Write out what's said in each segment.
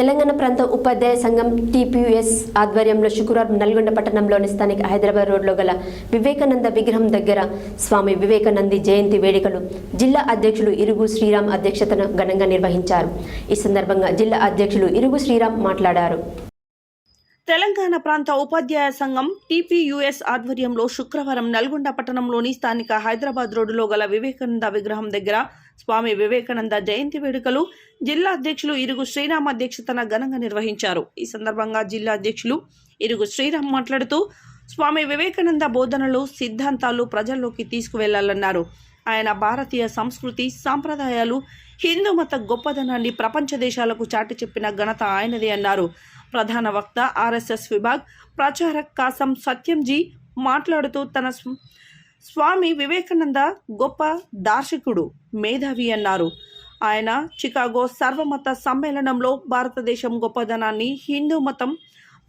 తెలంగాణ ప్రాంత ఉపాధ్యాయ సంఘం టీపీయూఎస్ ఆధ్వర్యంలో శుక్రవారం నల్గొండ పట్టణంలోని స్థానిక హైదరాబాద్ రోడ్లో గల వివేకానంద విగ్రహం దగ్గర స్వామి వివేకానంది జయంతి వేడుకలు జిల్లా అధ్యక్షులు ఇరుగు శ్రీరామ్ అధ్యక్షతన ఘనంగా నిర్వహించారు. ఈ సందర్భంగా జిల్లా అధ్యక్షులు ఇరుగు శ్రీరామ్ మాట్లాడారు. తెలంగాణ ప్రాంత ఉపాధ్యాయ సంఘం టీపీయుఎస్ ఆధ్వర్యంలో శుక్రవారం నల్గొండ పట్టణంలోని స్థానిక హైదరాబాద్ రోడ్డులో గల వివేకానంద విగ్రహం దగ్గర స్వామి వివేకానంద జయంతి వేడుకలు జిల్లా అధ్యక్షులు ఇరుగు శ్రీరామ్ అధ్యక్షతన ఘనంగా నిర్వహించారు. ఈ సందర్భంగా జిల్లా అధ్యక్షులు ఇరుగు శ్రీరామ్ మాట్లాడుతూ స్వామి వివేకానంద బోధనలు సిద్ధాంతాలు ప్రజల్లోకి తీసుకువెళ్ళాలన్నారు. ఆయన భారతీయ సంస్కృతి సాంప్రదాయాలు హిందూ మత గొప్పదనాన్ని ప్రపంచ దేశాలకు చాటి చెప్పిన ఘనత ఆయనదే అన్నారు. ప్రధాన వక్త ఆర్ఎస్ఎస్ విభాగ్ ప్రచారక్ కాసం సత్యంజీ మాట్లాడుతూ తన స్వామి వివేకానంద గొప్ప దార్శకుడు మేధావి అన్నారు. ఆయన చికాగో సర్వమత సమ్మేళనంలో భారతదేశం గొప్పదనాన్ని హిందూ మతం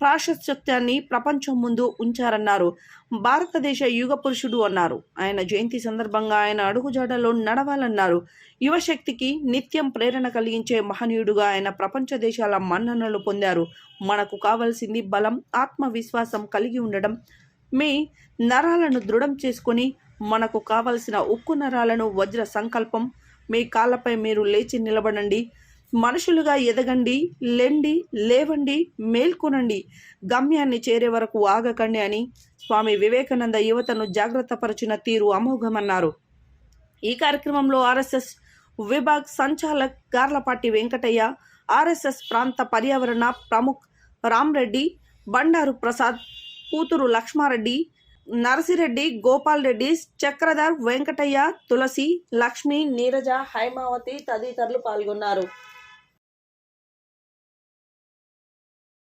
ప్రాశస్త్యాన్ని ప్రపంచం ముందు ఉంచారన్నారు. భారతదేశ యుగ పురుషుడు అన్నారు. ఆయన జయంతి సందర్భంగా ఆయన అడుగుజాడలో నడవాలన్నారు. యువశక్తికి నిత్యం ప్రేరణ కలిగించే మహనీయుడుగా ఆయన ప్రపంచ దేశాల మన్ననలు పొందారు. మనకు కావలసింది బలం ఆత్మవిశ్వాసం కలిగి ఉండడం మీ నరాలను దృఢం చేసుకొని మనకు కావలసిన ఉక్కు నరాలను వజ్ర సంకల్పం మీ కాళ్ళపై మీరు లేచి నిలబడండి. మనుషులుగా ఎదగండి లెండి లేవండి మేల్కొనండి. గమ్యాన్ని చేరే వరకు ఆగకండి అని స్వామి వివేకానంద యువతను జాగ్రత్తపరచిన తీరు అమోఘమన్నారు. ఈ కార్యక్రమంలో ఆర్ఎస్ఎస్ విభాగ్ సంచాలక్ గార్లపాటి వెంకటయ్య ఆర్ఎస్ఎస్ ప్రాంత పర్యావరణ ప్రముఖ్ రామ్రెడ్డి బండారు ప్రసాద్ కూతురు లక్ష్మారెడ్డి నరసిరెడ్డి గోపాల్ రెడ్డి చక్రధర్ వెంకటయ్య తులసి లక్ష్మి నీరజ హైమావతి తదితరులు పాల్గొన్నారు.